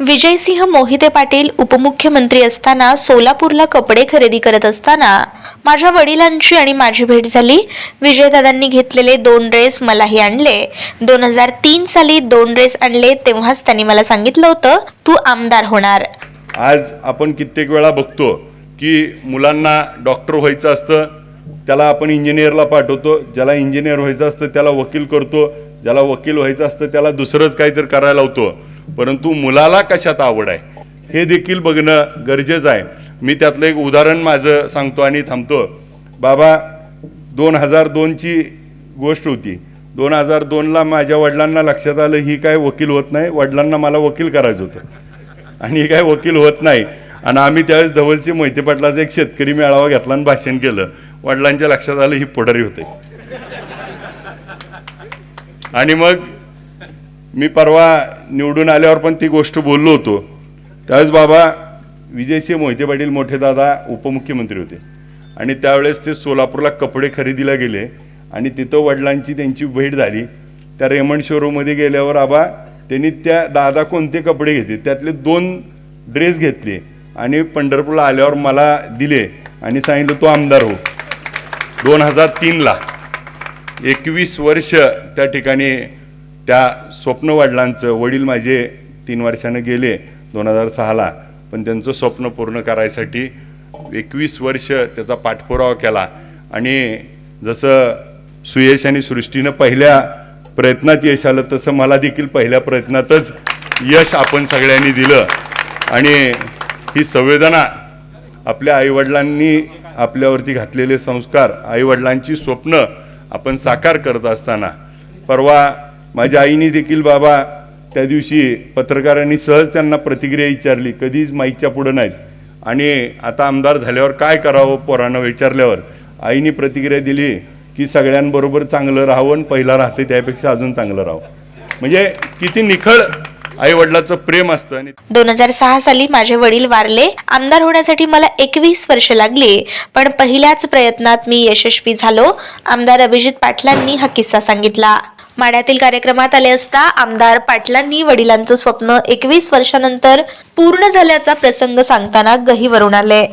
विजयसिंह मोहिते पाटील उपमुख्यमंत्री असताना सोलापूरला कपडे खरेदी करत असताना माझ्या वडिलांची आणि माझी भेट झाली. विजयदादांनी घेतलेले दोन ड्रेस मलाही आणले. दोन हजार तीन साली दोन ड्रेस आणले तेव्हाच त्यांनी मला सांगितलं होतं तू आमदार होणार. आज आपण कित्येक वेळा बघतो की मुलांना डॉक्टर व्हायचं असतं त्याला आपण इंजिनियरला पाठवतो ज्याला इंजिनियर व्हायचं असतं त्याला वकील करतो ज्याला वकील व्हायचं असतं त्याला दुसरंच काहीतरी करायला लावतो. परंतु मुलाला कशात आवड आहे? हे देखील बघणं गरजेचं आहे. मी त्यातलं एक उदाहरण माझं सांगतो आणि थांबतो. बाबा दोन हजार दोनची गोष्ट होती. दोन हजार दोनला माझ्या वडिलांना लक्षात आलं ही काय वकील होत नाही वडिलांना मला वकील करायचं होतं. आणि ही काय वकील होत नाही. आणि आम्ही त्यावेळेस धवलचे मोहिते पाटलाचा एक शेतकरी मेळावा घेतला आणि भाषण केलं. वडिलांच्या लक्षात आलं ही पुढारी होते. आणि मग मी परवा निवडून आल्यावर पण ती गोष्ट बोललो होतो. त्यावेळेस बाबा विजयसिंह मोहिते पाटील मोठे दादा उपमुख्यमंत्री होते. आणि त्यावेळेस ते सोलापूरला कपडे खरेदीला गेले आणि तिथं वडिलांची त्यांची भेट झाली. त्या रेमंड शोरूममध्ये गेल्यावर आबा त्यांनी त्या दादा कोणते कपडे घेतले? त्यातले दोन ड्रेस घेतले आणि पंढरपूरला आल्यावर मला दिले आणि सांगितलं तो आमदार हो. दोन हजार तीनला. एकवीस वर्ष त्या ठिकाणी त्या स्वप्न वडिलांचं वडील माझे तीन वर्षानं गेले दोन हजार सहाला पण त्यांचं स्वप्न पूर्ण करायसाठी एकवीस वर्ष त्याचा पाठपुरावा केला. आणि जसं सुयश आणि सृष्टीनं पहिल्या प्रयत्नात यश आलं तसं मला देखील पहिल्या प्रयत्नातच यश आपण सगळ्यांनी दिलं. आणि ही संवेदना आपल्या आईवडिलांनी आपल्यावरती घातलेले संस्कार आईवडिलांची स्वप्न आपण साकार करत असताना परवा माझ्या आईने देखील बाबा त्या दिवशी पत्रकारांनी सहज त्यांना प्रतिक्रिया विचारली. कधीच माईकच्या पुढं नाहीत. आणि आता आमदार झाल्यावर काय करावं पोरानं विचारल्यावर आईने प्रतिक्रिया दिली की सगळ्यांबरोबर चांगलं राहावं आणि पहिला राहते त्यापेक्षा अजून चांगलं राहावं. म्हणजे किती निखळ आईवडिलाचं प्रेम असतं आणि दोन हजार सहा साली माझे वडील वारले. आमदार होण्यासाठी मला एकवीस वर्ष लागली पण पहिल्याच प्रयत्नात मी यशस्वी झालो. आमदार अभिजित पाटलांनी हा किस्सा सांगितला. माड्यातील कार्यक्रमात आले असता आमदार पाटलांनी वडिलांचं स्वप्न एकवीस वर्षानंतर पूर्ण झाल्याचा प्रसंग सांगताना गहीवरून आले.